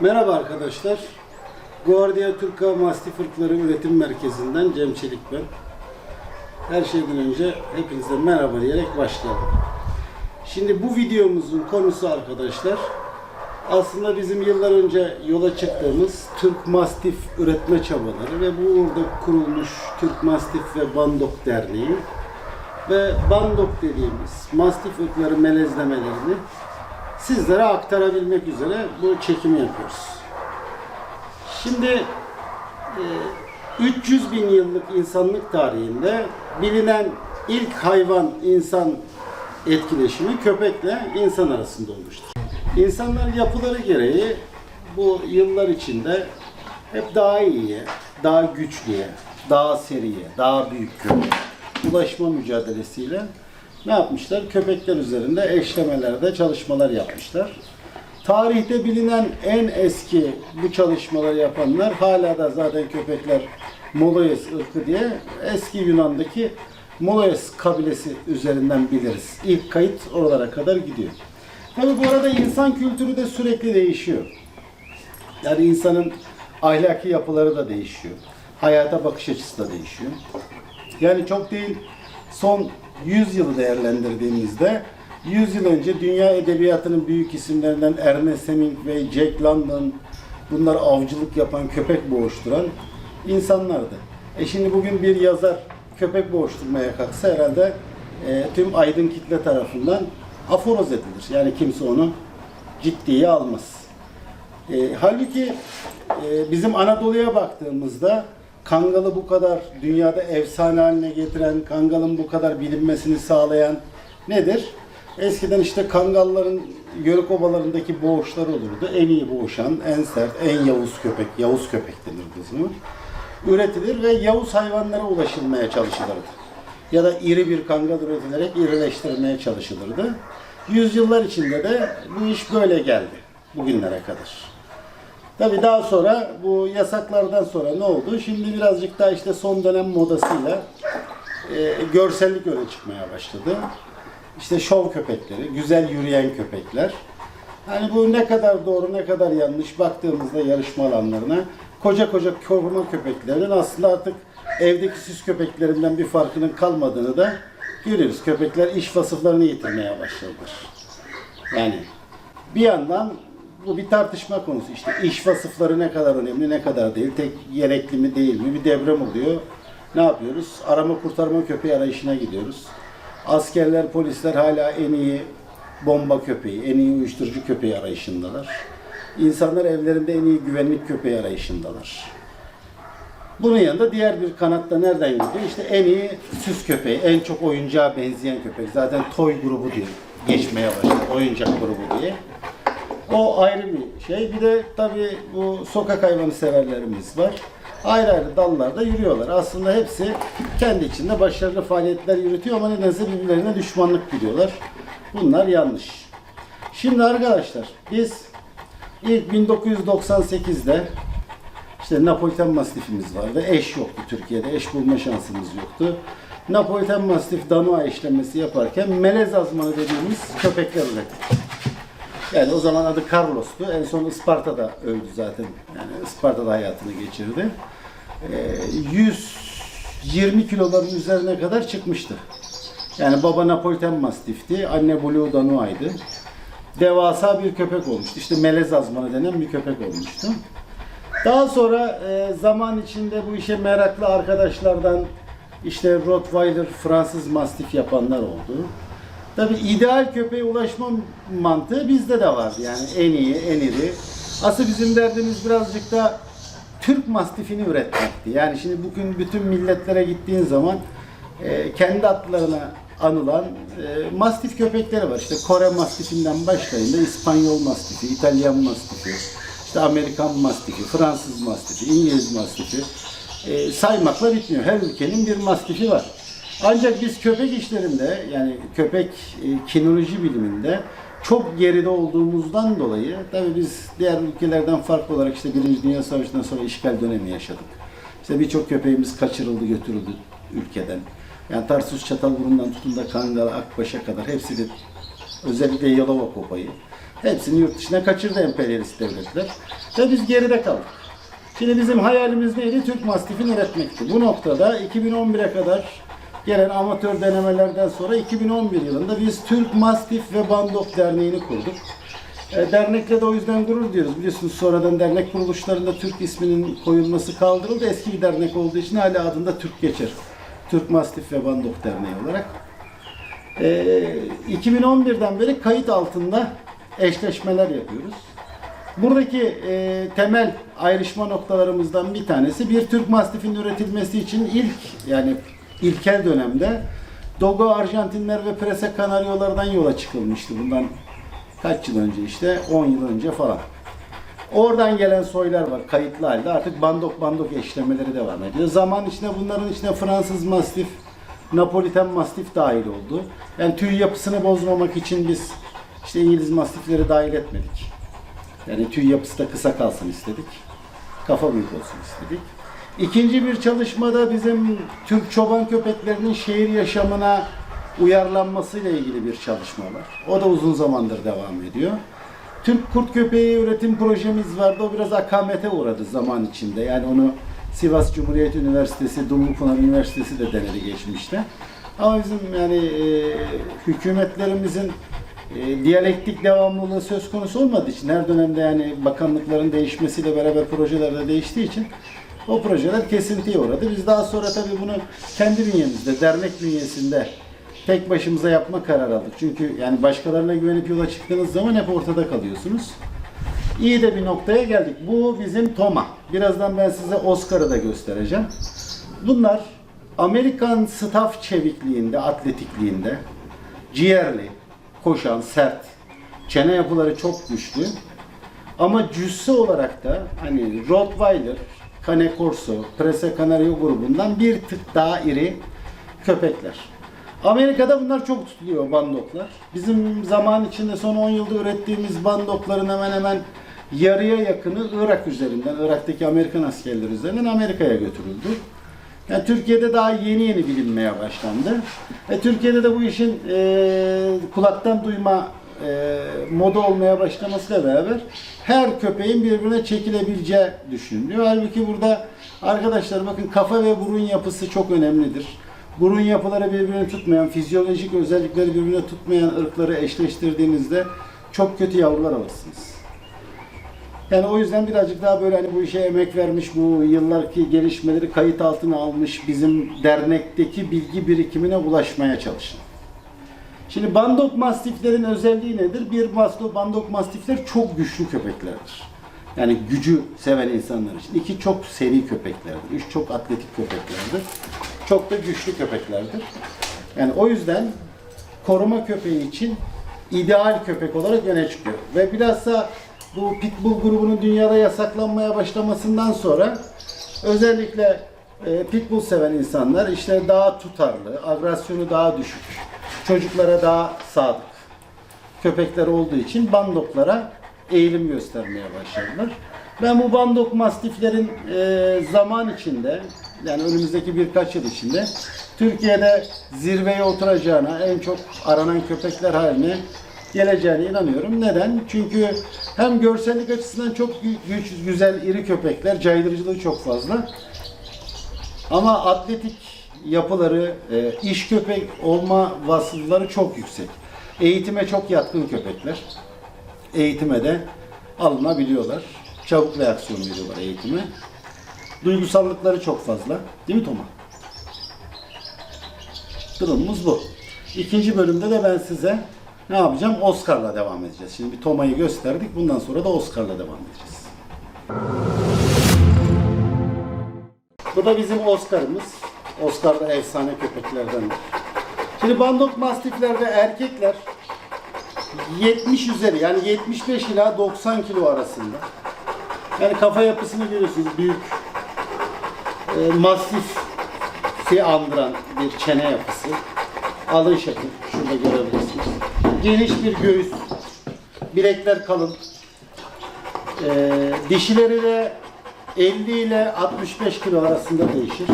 Merhaba arkadaşlar. Guardia Turca Mastif Irkları Üretim Merkezi'nden Cem Çelik ben. Her şeyden önce hepinize merhaba diyerek başlayalım. Şimdi bu videomuzun konusu arkadaşlar aslında bizim yıllar önce yola çıktığımız Türk Mastif üretme çabaları ve bu uğurda kurulmuş Türk Mastif ve Bandok Derneği ve Bandok dediğimiz Mastif ırkları melezlemelerini sizlere aktarabilmek üzere bu çekimi yapıyoruz. Şimdi e, 300 bin yıllık insanlık tarihinde bilinen ilk hayvan insan etkileşimi köpekle insan arasında olmuştur. İnsanlar yapıları gereği bu yıllar içinde hep daha iyiye, daha güçlüye, daha seriye, daha büyük köpek ulaşma mücadelesiyle ne yapmışlar? Köpekler üzerinde eşlemelerde çalışmalar yapmışlar. Tarihte bilinen en eski bu çalışmaları yapanlar hala da zaten köpekler Moloyes ırkı diye eski Yunan'daki Moloyes kabilesi üzerinden biliriz. İlk kayıt oralara kadar gidiyor. Tabi bu arada insan kültürü de sürekli değişiyor. Yani insanın ahlaki yapıları da değişiyor. Hayata bakış açısı da değişiyor. Yani çok değil son 100 yılı değerlendirdiğimizde 100 yıl önce dünya edebiyatının büyük isimlerinden Ernest Hemingway, Jack London bunlar avcılık yapan, köpek boğuşturan insanlardı. E şimdi bugün bir yazar köpek boğuşturmaya kalksa herhalde e, tüm aydın kitle tarafından aforoz edilir. Yani kimse onu ciddiye almaz. E, halbuki e, bizim Anadolu'ya baktığımızda Kangal'ı bu kadar dünyada efsane haline getiren, Kangal'ın bu kadar bilinmesini sağlayan nedir? Eskiden işte Kangalların Yörük obalarındaki boğuşlar olurdu. En iyi boğuşan, en sert, en yavuz köpek, yavuz köpek denir kısmı. Üretilir ve yavuz hayvanlara ulaşılmaya çalışılırdı. Ya da iri bir kangal üretilerek irileştirilmeye çalışılırdı. Yüzyıllar içinde de bu iş böyle geldi bugünlere kadar. Tabii daha sonra bu yasaklardan sonra ne oldu? Şimdi birazcık daha işte son dönem modasıyla e, görsellik öne çıkmaya başladı. İşte şov köpekleri, güzel yürüyen köpekler. Hani bu ne kadar doğru ne kadar yanlış baktığımızda yarışma alanlarına koca koca koruma köpeklerinin aslında artık evdeki süs köpeklerinden bir farkının kalmadığını da görüyoruz. Köpekler iş vasıflarını yitirmeye başladılar. Yani bir yandan bu bir tartışma konusu. İşte iş vasıfları ne kadar önemli, ne kadar değil. Tek gerekli mi değil mi? Bir deprem oluyor. Ne yapıyoruz? Arama kurtarma köpeği arayışına gidiyoruz. Askerler, polisler hala en iyi bomba köpeği, en iyi uyuşturucu köpeği arayışındalar. İnsanlar evlerinde en iyi güvenlik köpeği arayışındalar. Bunun yanında diğer bir kanatta nereden gidiyor? İşte en iyi süs köpeği, en çok oyuncağa benzeyen köpek. Zaten toy grubu diyor. Geçmeye başladı. Oyuncak grubu diye. O ayrı bir şey. Bir de tabii bu sokak hayvanı severlerimiz var. Ayrı ayrı dallarda yürüyorlar. Aslında hepsi kendi içinde başarılı faaliyetler yürütüyor ama nedense birbirlerine düşmanlık biliyorlar. Bunlar yanlış. Şimdi arkadaşlar biz ilk 1998'de işte Napoliten Mastifimiz vardı. Eş yoktu Türkiye'de. Eş bulma şansımız yoktu. Napoliten Mastif Danua işlemesi yaparken melez azmanı dediğimiz köpekler ürettik. Yani o zaman adı Carlos'tu. En son Isparta'da öldü zaten. Yani Isparta'da hayatını geçirdi. Ee, 120 kiloların üzerine kadar çıkmıştı. Yani baba Napoliten Mastif'ti, anne Blue Danua'ydı. Devasa bir köpek olmuştu. İşte melez azmanı denen bir köpek olmuştu. Daha sonra e, zaman içinde bu işe meraklı arkadaşlardan işte Rottweiler, Fransız Mastif yapanlar oldu. Tabi ideal köpeğe ulaşma mantığı bizde de var. Yani en iyi, en iri. Asıl bizim derdimiz birazcık da Türk mastifini üretmekti. Yani şimdi bugün bütün milletlere gittiğin zaman e, kendi adlarına anılan e, mastif köpekleri var. İşte Kore mastifinden başlayın da İspanyol mastifi, İtalyan mastifi, işte Amerikan mastifi, Fransız mastifi, İngiliz mastifi e, saymakla bitmiyor. Her ülkenin bir mastifi var. Ancak biz köpek işlerinde yani köpek e, kinoloji biliminde çok geride olduğumuzdan dolayı tabii biz diğer ülkelerden farklı olarak işte Birinci Dünya Savaşı'ndan sonra işgal dönemi yaşadık. İşte birçok köpeğimiz kaçırıldı, götürüldü ülkeden. Yani Tarsus Çatalburnu'ndan tutun da Kangal, Akbaş'a kadar hepsi de özellikle Yalova Kopayı. Hepsini yurt dışına kaçırdı emperyalist devletler. Ve biz geride kaldık. Şimdi bizim hayalimiz neydi? Türk Mastif'ini üretmekti. Bu noktada 2011'e kadar gelen amatör denemelerden sonra 2011 yılında biz Türk Mastif ve Bandok Derneği'ni kurduk. E, dernekle de o yüzden gurur diyoruz. Biliyorsunuz sonradan dernek kuruluşlarında Türk isminin koyulması kaldırıldı. Eski bir dernek olduğu için hala adında Türk geçer. Türk Mastif ve Bandok Derneği olarak. E, 2011'den beri kayıt altında eşleşmeler yapıyoruz. Buradaki e, temel ayrışma noktalarımızdan bir tanesi bir Türk Mastif'in üretilmesi için ilk yani ilkel dönemde Dogo Arjantinler ve Prese Kanaryolardan yola çıkılmıştı bundan kaç yıl önce işte 10 yıl önce falan. Oradan gelen soylar var kayıtlı halde artık bandok bandok eşlemeleri devam ediyor. Zaman içinde bunların içine Fransız Mastif, Napoliten Mastif dahil oldu. Yani tüy yapısını bozmamak için biz işte İngiliz Mastifleri dahil etmedik. Yani tüy yapısı da kısa kalsın istedik. Kafa büyük olsun istedik. İkinci bir çalışmada bizim Türk çoban köpeklerinin şehir yaşamına uyarlanmasıyla ilgili bir çalışma var. O da uzun zamandır devam ediyor. Türk kurt köpeği üretim projemiz vardı. O biraz akamete uğradı zaman içinde. Yani onu Sivas Cumhuriyet Üniversitesi, Dumlupınar Üniversitesi de denedi geçmişte. Ama bizim yani e, hükümetlerimizin e, diyalektik devamlılığı söz konusu olmadığı için her dönemde yani bakanlıkların değişmesiyle beraber projeler de değiştiği için o projeler kesintiye uğradı. Biz daha sonra tabii bunu kendi bünyemizde, dernek bünyesinde tek başımıza yapma kararı aldık. Çünkü yani başkalarına güvenip yola çıktığınız zaman hep ortada kalıyorsunuz. İyi de bir noktaya geldik. Bu bizim Toma. Birazdan ben size Oscar'ı da göstereceğim. Bunlar Amerikan staff çevikliğinde, atletikliğinde ciğerli, koşan, sert, çene yapıları çok güçlü. Ama cüsse olarak da hani Rottweiler, Cane Corso, Prese Canario grubundan bir tık daha iri köpekler. Amerika'da bunlar çok tutuluyor bandoklar. Bizim zaman içinde son 10 yılda ürettiğimiz bandokların hemen hemen yarıya yakını Irak üzerinden, Irak'taki Amerikan askerleri üzerinden Amerika'ya götürüldü. Yani Türkiye'de daha yeni yeni bilinmeye başlandı. E, Türkiye'de de bu işin e, kulaktan duyma e, moda olmaya başlamasıyla beraber her köpeğin birbirine çekilebileceği düşünülüyor. Halbuki burada arkadaşlar bakın kafa ve burun yapısı çok önemlidir. Burun yapıları birbirini tutmayan, fizyolojik özellikleri birbirine tutmayan ırkları eşleştirdiğinizde çok kötü yavrular alırsınız. Yani o yüzden birazcık daha böyle hani bu işe emek vermiş, bu yıllarki gelişmeleri kayıt altına almış bizim dernekteki bilgi birikimine ulaşmaya çalışın. Şimdi bandok mastiflerin özelliği nedir? Bir maslo bandok mastifler çok güçlü köpeklerdir. Yani gücü seven insanlar için. İki çok seri köpeklerdir. Üç çok atletik köpeklerdir. Çok da güçlü köpeklerdir. Yani o yüzden koruma köpeği için ideal köpek olarak öne çıkıyor. Ve bilhassa bu Pitbull grubunun dünyada yasaklanmaya başlamasından sonra özellikle e, Pitbull seven insanlar işte daha tutarlı, agresyonu daha düşük, çocuklara daha sadık köpekler olduğu için bandoklara eğilim göstermeye başladılar. Ben bu bandok mastiflerin e, zaman içinde yani önümüzdeki birkaç yıl içinde Türkiye'de zirveye oturacağına, en çok aranan köpekler haline geleceğine inanıyorum. Neden? Çünkü hem görsellik açısından çok gü- güç, güzel, iri köpekler, caydırıcılığı çok fazla. Ama atletik yapıları, e, iş köpek olma vasıfları çok yüksek. Eğitime çok yatkın köpekler. Eğitime de alınabiliyorlar. Çabuk reaksiyon veriyorlar eğitime. Duygusallıkları çok fazla. Değil mi Toma? Durumumuz bu. İkinci bölümde de ben size ne yapacağım? Oscar'la devam edeceğiz. Şimdi bir Toma'yı gösterdik. Bundan sonra da Oscar'la devam edeceğiz. Bu da bizim Oscar'ımız. Oscar da efsane köpeklerden. Şimdi bandok mastiflerde erkekler 70 üzeri yani 75 ila 90 kilo arasında. Yani kafa yapısını görüyorsunuz büyük e, masifi andıran bir çene yapısı. Alın şekli şurada görebilirsiniz. Geniş bir göğüs. Bilekler kalın. E, dişileri de 50 ile 65 kilo arasında değişir.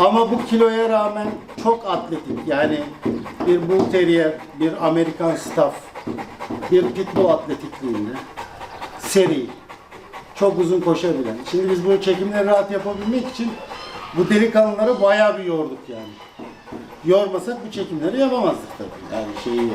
Ama bu kiloya rağmen çok atletik. Yani bir Bull Terrier, bir Amerikan Staff, bir pitbull atletikliğinde, seri, çok uzun koşabilen. Şimdi biz bu çekimleri rahat yapabilmek için bu delikanlıları bayağı bir yorduk yani. Yormasak bu çekimleri yapamazdık tabii. Yani şeyi.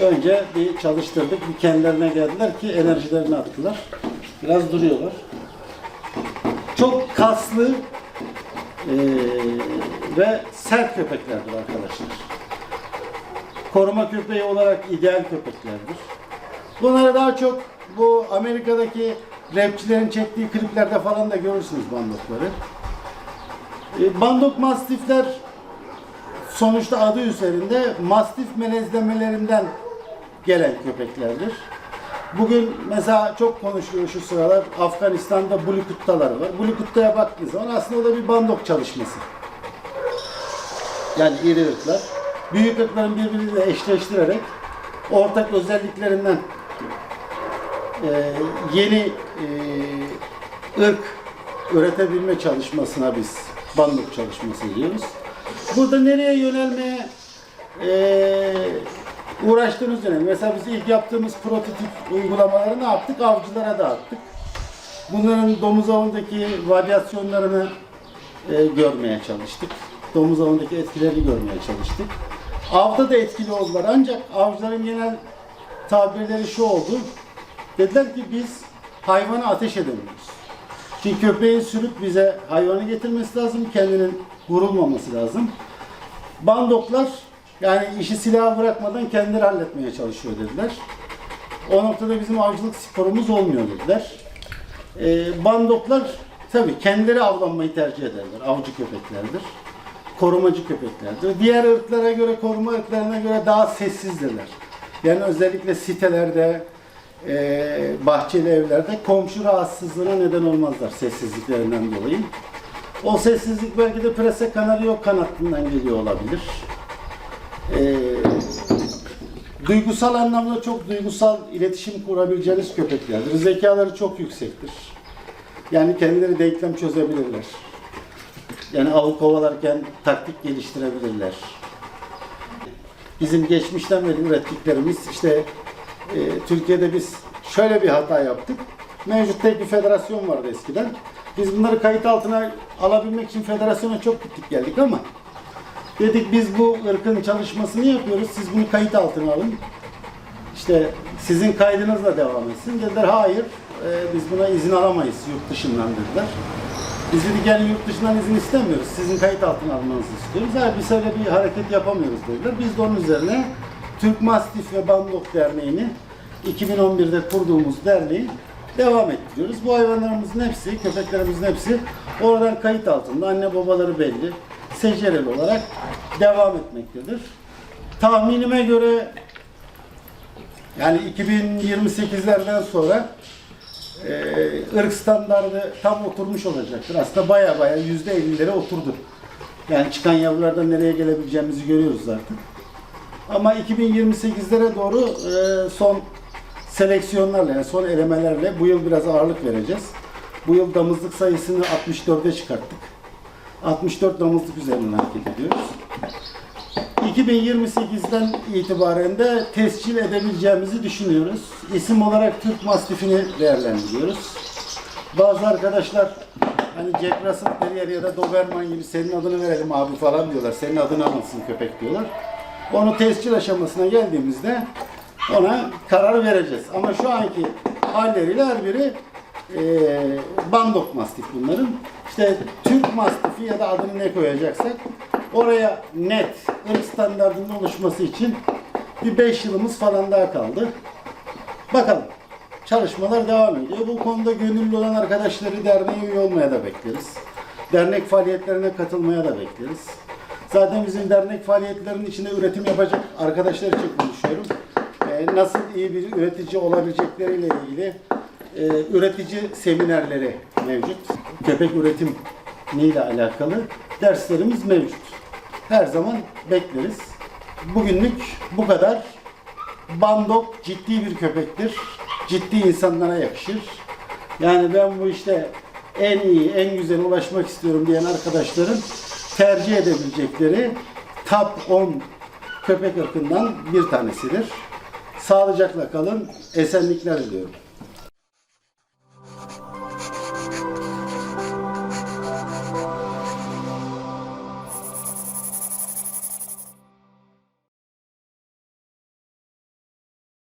Önce bir çalıştırdık, bir kendilerine geldiler ki enerjilerini attılar. Biraz duruyorlar. Çok kaslı eee, ve sert köpeklerdir arkadaşlar. Koruma köpeği olarak ideal köpeklerdir. Bunları daha çok bu Amerika'daki rapçilerin çektiği kliplerde falan da görürsünüz bandokları. E, Bandok mastifler sonuçta adı üzerinde mastif melezlemelerinden gelen köpeklerdir. Bugün mesela çok konuşuluyor şu sıralar Afganistan'da Blue Kuttaları var. Blue Kutta'ya baktığınız zaman aslında o da bir bandok çalışması. Yani iri ırklar. Büyük ırkların birbiriyle eşleştirerek ortak özelliklerinden e, yeni e, ırk üretebilme çalışmasına biz bandok çalışması diyoruz. Burada nereye yönelmeye e, uğraştığımız dönem. Mesela biz ilk yaptığımız prototip uygulamaları ne yaptık? Avcılara dağıttık. Bunların domuz avındaki varyasyonlarını e, görmeye çalıştık. Domuz avındaki etkilerini görmeye çalıştık. Avda da etkili oldular ancak avcıların genel tabirleri şu oldu. Dediler ki biz hayvanı ateş edemiyoruz. Çünkü köpeğin sürüp bize hayvanı getirmesi lazım, kendinin vurulmaması lazım. Bandoklar yani işi silaha bırakmadan kendileri halletmeye çalışıyor dediler. O noktada bizim avcılık sporumuz olmuyor dediler. Ee, bandoklar tabii kendileri avlanmayı tercih ederler. Avcı köpeklerdir. Korumacı köpeklerdir. Diğer ırklara göre, koruma ırklarına göre daha sessizdirler. Yani özellikle sitelerde, e, bahçeli evlerde komşu rahatsızlığına neden olmazlar sessizliklerinden dolayı. O sessizlik belki de prese kanario kanattından geliyor olabilir. Ee, duygusal anlamda çok duygusal iletişim kurabileceğiniz köpeklerdir. Zekaları çok yüksektir. Yani kendileri denklem çözebilirler. Yani avı kovalarken taktik geliştirebilirler. Bizim geçmişten beri ürettiklerimiz işte e, Türkiye'de biz şöyle bir hata yaptık. Mevcut tek bir federasyon vardı eskiden. Biz bunları kayıt altına alabilmek için federasyona çok gittik geldik ama dedik biz bu ırkın çalışmasını yapıyoruz. Siz bunu kayıt altına alın. İşte sizin kaydınızla devam etsin. Dediler hayır e, biz buna izin alamayız yurt dışından dediler. Biz dedik yani yurt dışından izin istemiyoruz. Sizin kayıt altına almanızı istiyoruz. Hayır biz öyle bir hareket yapamıyoruz dediler. Biz de onun üzerine Türk Mastif ve Bandok Derneği'ni 2011'de kurduğumuz derneği devam ettiriyoruz. Bu hayvanlarımızın hepsi, köpeklerimizin hepsi oradan kayıt altında. Anne babaları belli. Secerel olarak devam etmektedir. Tahminime göre yani 2028'lerden sonra e, ırk standardı tam oturmuş olacaktır. Aslında baya baya yüzde 50'lere oturdu. Yani çıkan yavrulardan nereye gelebileceğimizi görüyoruz zaten. Ama 2028'lere doğru e, son seleksiyonlarla, yani son elemelerle bu yıl biraz ağırlık vereceğiz. Bu yıl damızlık sayısını 64'e çıkarttık. 64 damızlık üzerinden hareket ediyoruz. 2028'den itibaren de tescil edebileceğimizi düşünüyoruz. İsim olarak Türk Mastifini değerlendiriyoruz. Bazı arkadaşlar hani Jack Russell Terrier ya da Doberman gibi senin adını verelim abi falan diyorlar. Senin adını almasın köpek diyorlar. Onu tescil aşamasına geldiğimizde ona karar vereceğiz. Ama şu anki halleriyle her biri e, bandok mastif bunların. İşte Türk mastifi ya da adını ne koyacaksak oraya net ırk standartının oluşması için bir 5 yılımız falan daha kaldı. Bakalım. Çalışmalar devam ediyor. Bu konuda gönüllü olan arkadaşları derneğe üye olmaya da bekleriz. Dernek faaliyetlerine katılmaya da bekleriz. Zaten bizim dernek faaliyetlerinin içinde üretim yapacak arkadaşlar için konuşuyorum. Ee, nasıl iyi bir üretici olabilecekleriyle ilgili e, üretici seminerleri mevcut. Köpek üretim ile alakalı derslerimiz mevcut. Her zaman bekleriz. Bugünlük bu kadar. Bandok ciddi bir köpektir. Ciddi insanlara yakışır. Yani ben bu işte en iyi, en güzel ulaşmak istiyorum diyen arkadaşların tercih edebilecekleri top 10 köpek ırkından bir tanesidir. Sağlıcakla kalın. Esenlikler diliyorum.